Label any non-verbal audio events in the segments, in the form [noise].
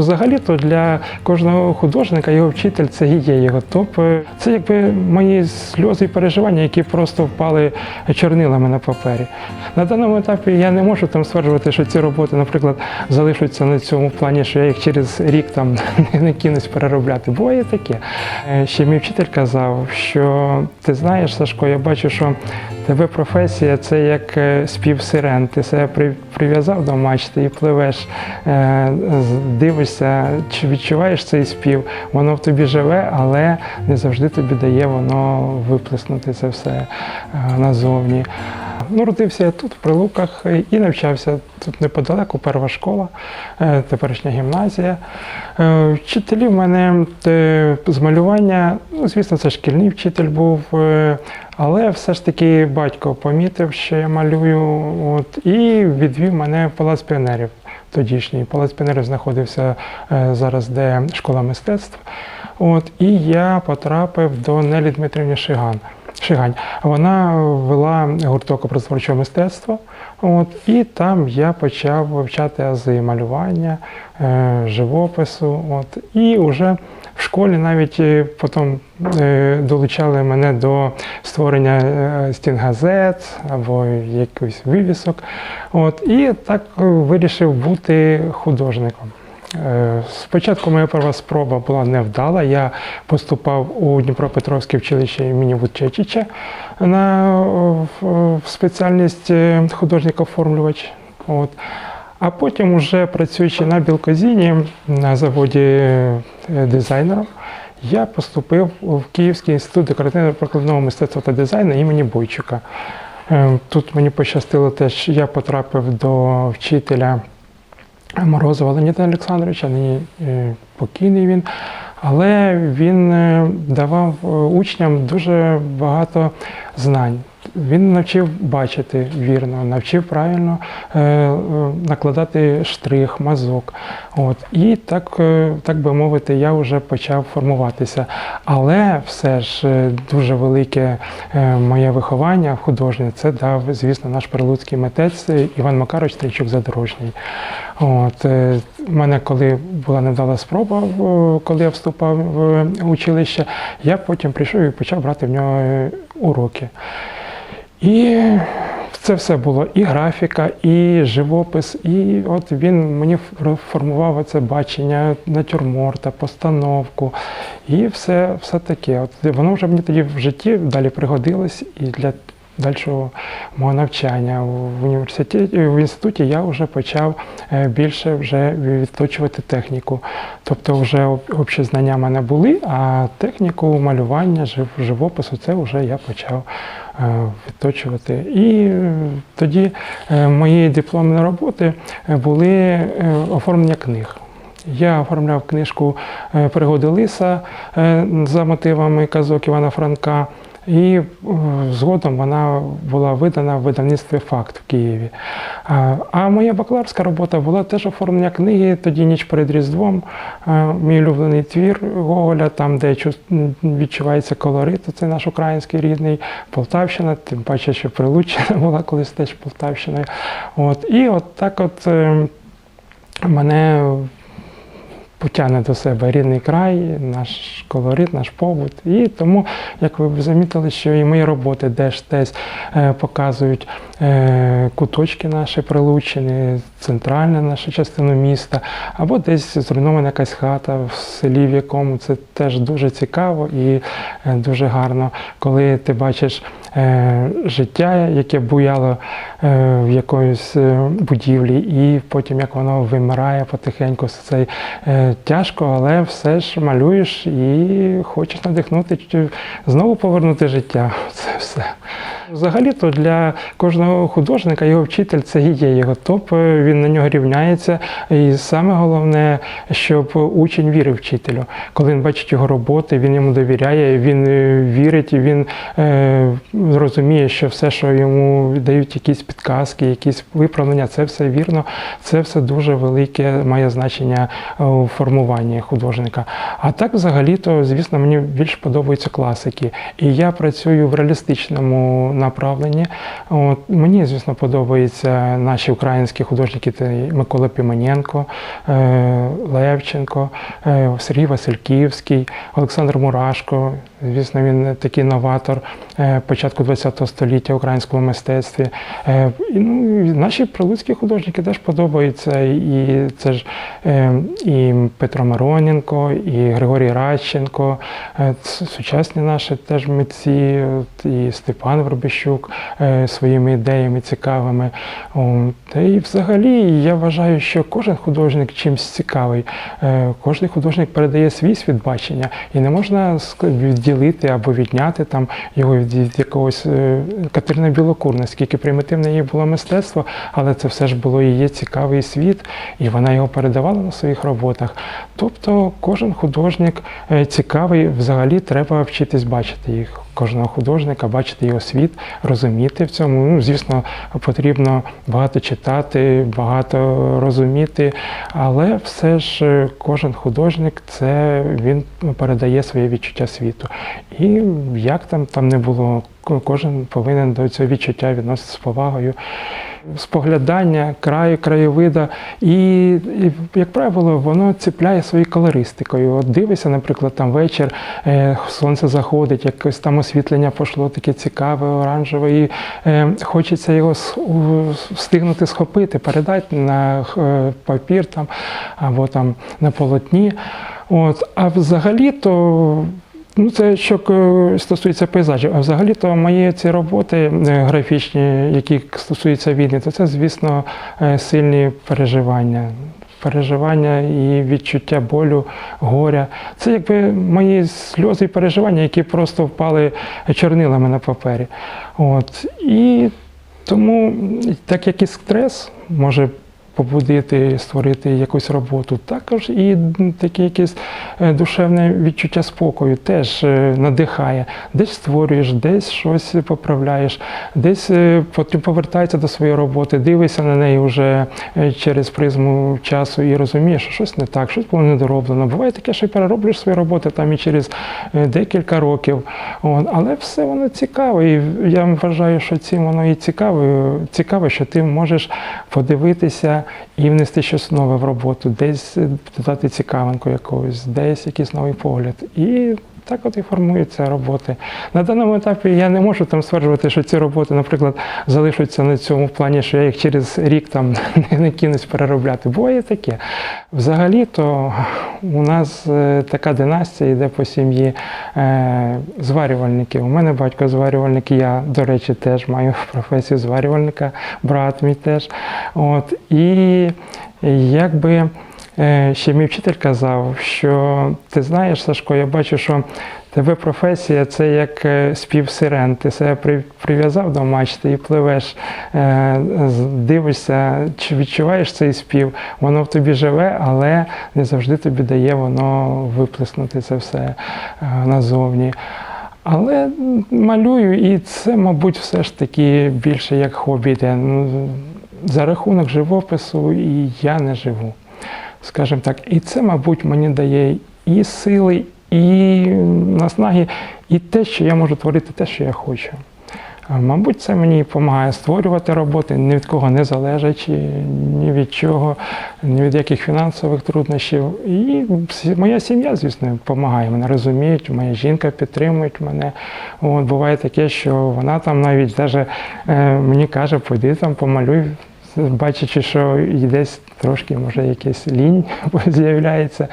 Взагалі-то для кожного художника його вчитель це і є його топ. Це якби мої сльози і переживання, які просто впали чорнилами на папері. На даному етапі я не можу там стверджувати, що ці роботи, наприклад, залишаться на цьому плані, що я їх через рік там [laughs] не кинусь переробляти. Буває таке. Е, Ще мій вчитель казав, що ти знаєш, Сашко, я бачу, що тебе професія це як е, спів сирен. Ти себе прив'язав до мачти і пливеш, е, дивишся, чи відчуваєш цей спів. Воно в тобі живе, але не завжди тобі дає воно виплеснути це все е, назовні. Ну, родився я тут, в Прилуках, і навчався тут неподалеку, перша школа, е, теперішня гімназія. Е, Вчителі в мене е, з малювання, ну, звісно, це шкільний вчитель був, е, але все ж таки батько помітив, що я малюю, от, і відвів мене в Палац піонерів. Тодішній Палац піонерів знаходився е, зараз, де школа мистецтв. От, і я потрапив до Нелі Дмитрівни Шиган. Шигань. Вона вела гурток образотворчого мистецтва. От, і там я почав вивчати ази малювання, е, живопису. От, і вже в школі навіть е, потім е, долучали мене до створення е, стінгазет або якихось вивісок. От, і так вирішив бути художником. Е, Спочатку моя перша спроба була невдала. Я поступав у Дніпропетровське училище імені Вудчечича на спеціальність е, художник-оформлювач. От. А потім, уже працюючи на білкозіні на заводі е, дизайнером, я поступив в Київський інститут декоративно-прикладного мистецтва та дизайну імені Бойчука. Е, Тут мені пощастило теж, я потрапив до вчителя Морозова Леоніда Олександровича, нині е, покійний він. Але він е, давав е, учням дуже багато знань. Він навчив бачити вірно, навчив правильно е, е, накладати штрих, мазок. От. І так, е, так би мовити, я вже почав формуватися. Але все ж дуже велике моє виховання художнє це дав, звісно, наш прилуцький митець Іван Макарович Стрійчук Задорожній. От, в мене, коли була невдала спроба, коли я вступав в училище, я потім прийшов і почав брати в нього уроки. І це все було і графіка, і живопис, і от він мені формував це бачення натюрморта, постановку, і все, все таке. От воно вже мені тоді в житті далі пригодилось і для дальшого мого навчання в університеті в інституті я вже почав е, більше вже відточувати техніку. Тобто вже об- общі знання в мене були, а техніку малювання, живопису це вже я почав е, відточувати. І е, тоді е, мої дипломні роботи е, були е, оформлення книг. Я оформляв книжку е, Пригоди Лиса е, за мотивами казок Івана Франка. І е, згодом вона була видана в видавництві Факт в Києві. А, моя бакалаврська робота була теж оформлення книги. Тоді ніч перед Різдвом. е, Мій улюблений твір Гоголя, там, де відчувається колорит, це наш український рідний Полтавщина, тим паче, що Прилуччина [laughs] була колись теж Полтавщиною. От, і от так от е, мене потягне до себе рідний край, наш колорит, наш побут. І тому, як ви замітили, що і мої роботи десь десь показують е, куточки наші прилучені, центральну нашу частину міста, або десь зруйнована якась хата в селі, в якому це теж дуже цікаво і е, дуже гарно, коли ти бачиш життя, яке буяло е, в якоїсь е, будівлі, і потім як воно вимирає потихеньку. Це е, тяжко, але все ж малюєш і хочеш надихнути, знову повернути життя. [laughs] Це все. Взагалі-то для кожного художника його вчитель це і є його топ, е, він на нього рівняється. І саме головне, щоб учень вірив вчителю. Коли він бачить його роботи, він йому довіряє, він е, вірить, він е, розуміє, що все, що йому дають якісь підказки, якісь виправлення, це все вірно, це все дуже велике має значення е, у формуванні художника. А так, взагалі-то, звісно, мені більш подобаються класики. І я працюю в реалістичному направленні. От, мені, звісно, подобаються наші українські художники, Микола Пімененко, е, Левченко, е, Сергій Васильківський, Олександр Мурашко. Звісно, він такий новатор е, початку ХХ століття в українському мистецтві. Е, ну, наші прилуцькі художники теж подобаються. І це ж е, і Петро Мироненко, і Григорій Радченко, сучасні наші теж митці, і Степан Вербищук своїми ідеями цікавими. Та і взагалі я вважаю, що кожен художник чимсь цікавий. Кожен художник передає свій світ бачення, і не можна ск- відділити або відняти там його від, якогось е, Катерина Білокур, наскільки примітивне її було мистецтво, але це все ж було її цікавий світ, і вона його передавала на своїх роботах. Тобто кожен художник е, цікавий, взагалі треба вчитись бачити їх. Кожного художника, бачити його світ, розуміти в цьому. Ну, звісно, потрібно багато читати, багато розуміти, але все ж е, кожен художник це він передає своє відчуття світу. І як там там не було, кожен повинен до цього відчуття відноситися з повагою. Споглядання краю, краєвида, і, і, як правило, воно ціпляє своєю колористикою. От дивишся, наприклад, там вечір, е, сонце заходить, якось там освітлення пішло таке цікаве, оранжеве, і е, хочеться його встигнути схопити, передати на е, папір там, або там на полотні. От, а взагалі-то Ну, це що е, стосується пейзажів. А взагалі-то мої ці роботи е, графічні, які стосуються війни, то це, звісно, е, сильні переживання. Переживання і відчуття болю, горя. Це якби мої сльози і переживання, які просто впали чорнилами на папері. От. І тому, так як і стрес може побудити, створити якусь роботу. Також і таке якесь е, душевне відчуття спокою теж е, надихає. Десь створюєш, десь щось поправляєш, десь е, потім повертається до своєї роботи, дивишся на неї вже через призму часу і розумієш, що щось не так, щось було недороблено. Буває таке, що перероблюєш свої роботи там і через декілька років. Але все воно цікаве. І я вважаю, що цим воно і цікаве, цікаве, що ти можеш подивитися і внести щось нове в роботу, десь е, додати цікавинку якогось, десь якийсь новий погляд. І так от і формуються роботи. На даному етапі я не можу там стверджувати, що ці роботи, наприклад, залишаться на цьому в плані, що я їх через рік там [laughs] не, кинусь переробляти. Буває таке. Взагалі-то у нас е, така династія йде по сім'ї е, зварювальників. У мене батько зварювальник, я, до речі, теж маю [laughs] професію зварювальника, брат мій теж. От, і якби ще мій вчитель казав, що ти знаєш, Сашко, я бачу, що тебе професія це як е, спів сирен. Ти себе прив'язав до мачти і пливеш, е, дивишся, чи відчуваєш цей спів. Воно в тобі живе, але не завжди тобі дає воно виплеснути це все е, назовні. Але малюю, і це, мабуть, все ж таки більше як хобі йде. За рахунок живопису і я не живу. Скажімо так, і це, мабуть, мені дає і сили, і наснаги, і те, що я можу творити те, що я хочу. Мабуть, це мені допомагає створювати роботи, ні від кого не залежачи, ні від чого, ні від яких фінансових труднощів. І моя сім'я, звісно, допомагає. Мене розуміють, моя жінка підтримує мене. От, буває таке, що вона там навіть даже, е, мені каже, пойди там помалюй, бачачи, що десь трошки, може, якась лінь [laughs] з'являється.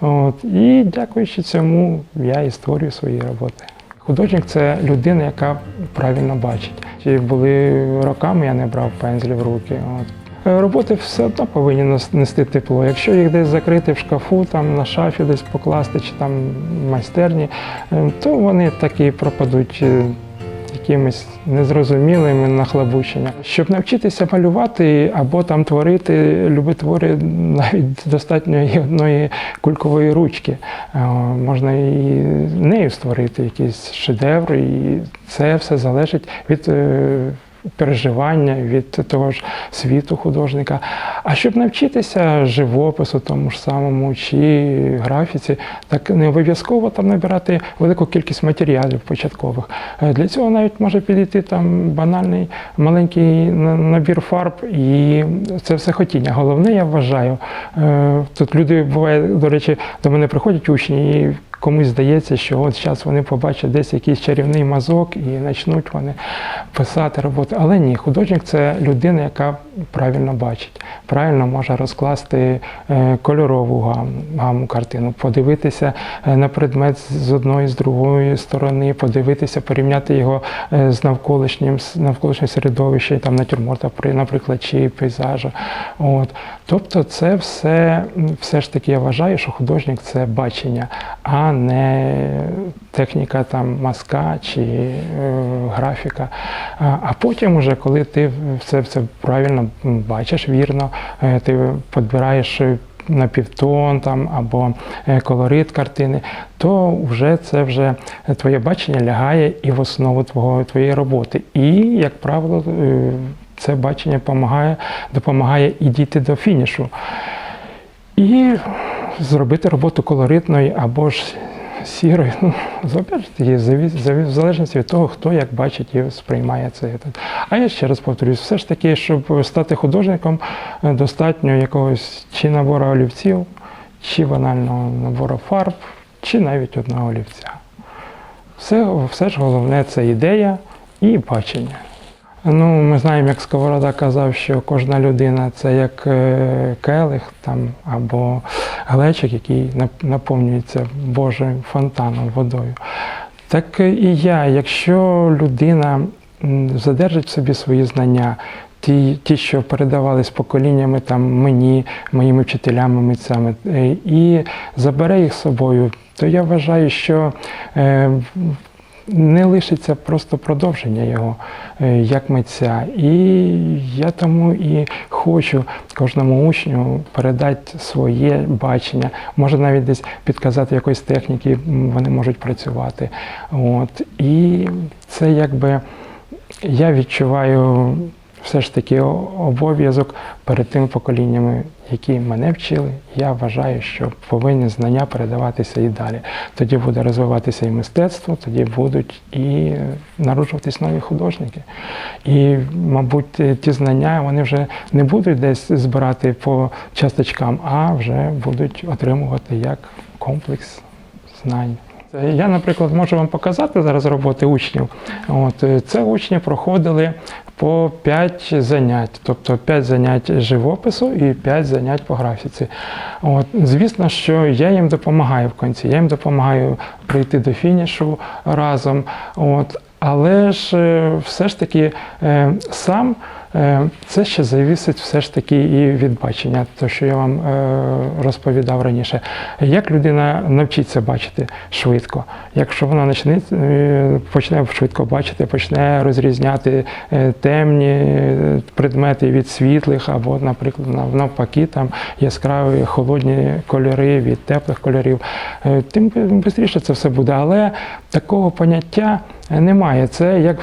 От, і дякуючи цьому, я і створюю свої роботи. Художник це людина, яка правильно бачить. Чи були роками, я не брав пензлі в руки. От. Роботи все одно повинні нести тепло. Якщо їх десь закрити в шкафу, там на шафі десь покласти, чи там в майстерні, е, то вони так і пропадуть якимись незрозумілими нахлабученнями. Щоб навчитися малювати або там творити любі твори, навіть достатньо і одної кулькової ручки. Е, Можна і нею створити якийсь шедевр, і це все залежить від е, переживання, від того ж світу художника. А щоб навчитися живопису, тому ж самому чи графіці, так не обов'язково там набирати велику кількість матеріалів початкових. Е, Для цього навіть може підійти там банальний маленький набір фарб, і це все хотіння. Головне, я вважаю, е, тут люди буває, до речі, до мене приходять учні і. Комусь здається, що от зараз вони побачать десь якийсь чарівний мазок і почнуть вони писати роботу. Але ні, художник це людина, яка правильно бачить, правильно може розкласти е, кольорову гаму, картину, подивитися е, на предмет з- одної, з другої сторони, подивитися, порівняти його е, з навколишнім, навколишнім середовищем, там натюрморта, наприклад, чи пейзажа. От. Тобто це все, все ж таки я вважаю, що художник це бачення, а не техніка там мазка чи е, графіка. А, потім, уже, коли ти все це правильно бачиш, вірно, е, ти підбираєш е, на півтон там або е, колорит картини, то вже це вже твоє бачення лягає і в основу твого, твоєї роботи. І, як правило, це бачення допомагає, допомагає і дійти до фінішу. І зробити роботу колоритною або ж сірою. Ну, заві- в залежності від того, хто як бачить і сприймає це. А я ще раз повторюсь, все ж таки, щоб стати художником, е, достатньо якогось чи набору олівців, чи банального набору фарб, чи навіть одного олівця. Все, все ж головне це ідея і бачення. Ну, ми знаємо, як Сковорода казав, що кожна людина це як е, келих там, або глечик, який наповнюється Божим фонтаном водою. Так і я, якщо людина задержить в собі свої знання, ті, ті, що передавались поколіннями там, мені, моїми вчителями, митцями, е, і забере їх з собою, то я вважаю, що е, не лишиться просто продовження його е, як митця. І я тому і хочу кожному учню передати своє бачення, може навіть десь підказати якоїсь техніки, вони можуть працювати. От. І це якби я відчуваю все ж таки обов'язок перед тими поколіннями, які мене вчили. Я вважаю, що повинні знання передаватися і далі. Тоді буде розвиватися і мистецтво, тоді будуть і народжуватись нові художники. І, мабуть, е, ті знання вони вже не будуть десь збирати по часточкам, а вже будуть отримувати як комплекс знань. Я, наприклад, можу вам показати зараз роботи учнів. От, е, це учні проходили по 5 занять, тобто 5 занять живопису і 5 занять по графіці. От, звісно, що я їм допомагаю в кінці, я їм допомагаю прийти до фінішу разом. От, але ж е, все ж таки е, сам це ще завісить все ж таки і від бачення, те, що я вам е, розповідав раніше. Як людина навчиться бачити швидко? Якщо вона почне, е, почне швидко бачити, почне розрізняти е, темні е, предмети від світлих, або, наприклад, навпаки, там яскраві холодні кольори від теплих кольорів, е, тим швидше це все буде. Але такого поняття немає. Це як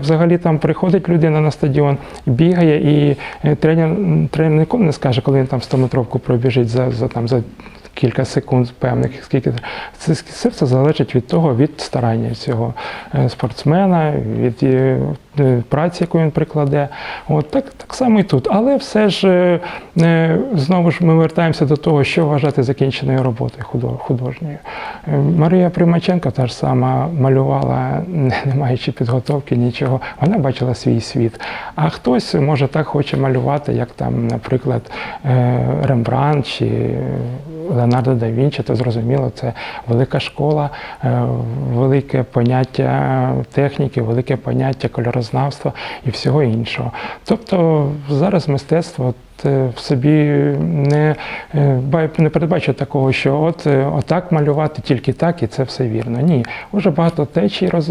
взагалі там приходить людина на стадіон, бігає, і е, тренер, тренер ніколи не скаже, коли він там 100-метровку пробіжить за, за, там, за кілька секунд певних, скільки це, все залежить від того, від старання цього е, спортсмена, від е, праці, яку він прикладе. От так, так само і тут. Але все ж е, е, знову ж ми вертаємося до того, що вважати закінченою роботою художньою. Е, Марія Примаченко та ж сама малювала, [laughs] не маючи підготовки, нічого. Вона бачила свій світ. А хтось може так хоче малювати, як там, наприклад, е, Рембрандт чи е, Леонардо да Вінчі, то зрозуміло, це велика школа, е, велике поняття техніки, велике поняття кольорознавства і всього іншого. Тобто зараз мистецтво в собі не, е, не передбачує такого, що от е, отак малювати, тільки так, і це все вірно. Ні, дуже багато течій роз,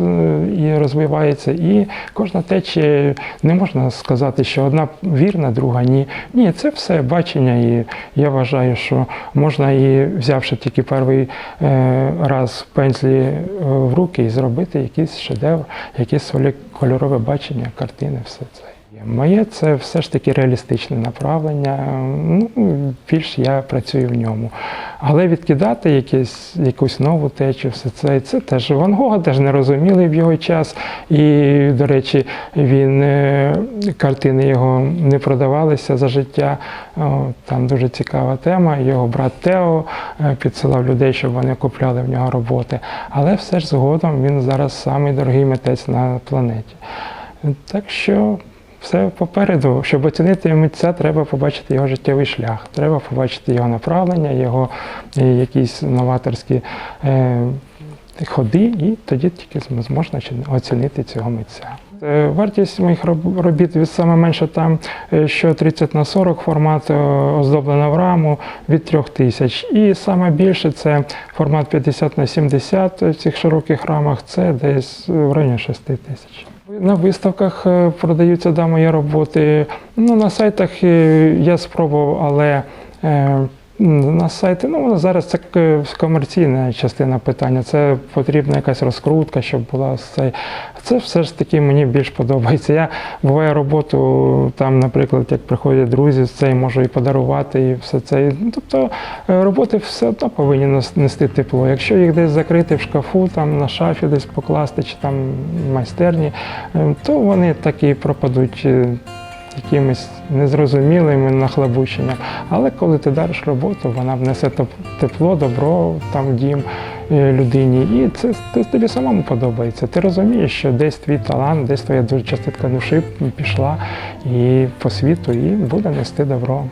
і розвивається, і кожна течія не можна сказати, що одна вірна, друга ні. Ні, це все бачення, і я вважаю, що можна і взявши тільки перший е, раз пензлі е, в руки і зробити якийсь шедевр, якесь кольорове бачення, картини, все це. Моє це все ж таки реалістичне направлення. Ну, більш я працюю в ньому. Але відкидати якесь, якусь нову течу, все це, це теж Ван Гога теж не розуміли в його час. І, до речі, він е, картини його не продавалися за життя. Там дуже цікава тема. Його брат Тео е, підсилав людей, щоб вони купляли в нього роботи. Але все ж згодом він зараз самий дорогий митець на планеті. Так що все попереду. Щоб оцінити митця, треба побачити його життєвий шлях, треба побачити його направлення, його е, якісь новаторські е, ходи, і тоді тільки зм- зможна оцінити цього митця. Е, Вартість моїх робіт від саме менше там, що 30 на 40 формат оздоблена в раму від 3 тисяч. І саме більше це формат 50 на 70 в цих широких рамах, це десь в районі 6 тисяч. На виставках е, продаються да, мої роботи. Ну, на сайтах е, я спробував, але е, на сайти, ну зараз це комерційна частина питання. Це потрібна якась розкрутка, щоб була це. Це все ж таки мені більш подобається. Я буває роботу там, наприклад, як приходять друзі, це я можу і подарувати, і все це. Ну, Тобто е, роботи все одно повинні нести тепло. Якщо їх десь закрити в шкафу, там на шафі десь покласти, чи там в майстерні, е, то вони так і пропадуть. Якимись незрозумілими нахлебученням. Але коли ти дариш роботу, вона внесе тепло, добро там дім е, людині. І це, це тобі самому подобається. Ти розумієш, що десь твій талант, десь твоя ду- частинка душі пішла і по світу, і буде нести добро.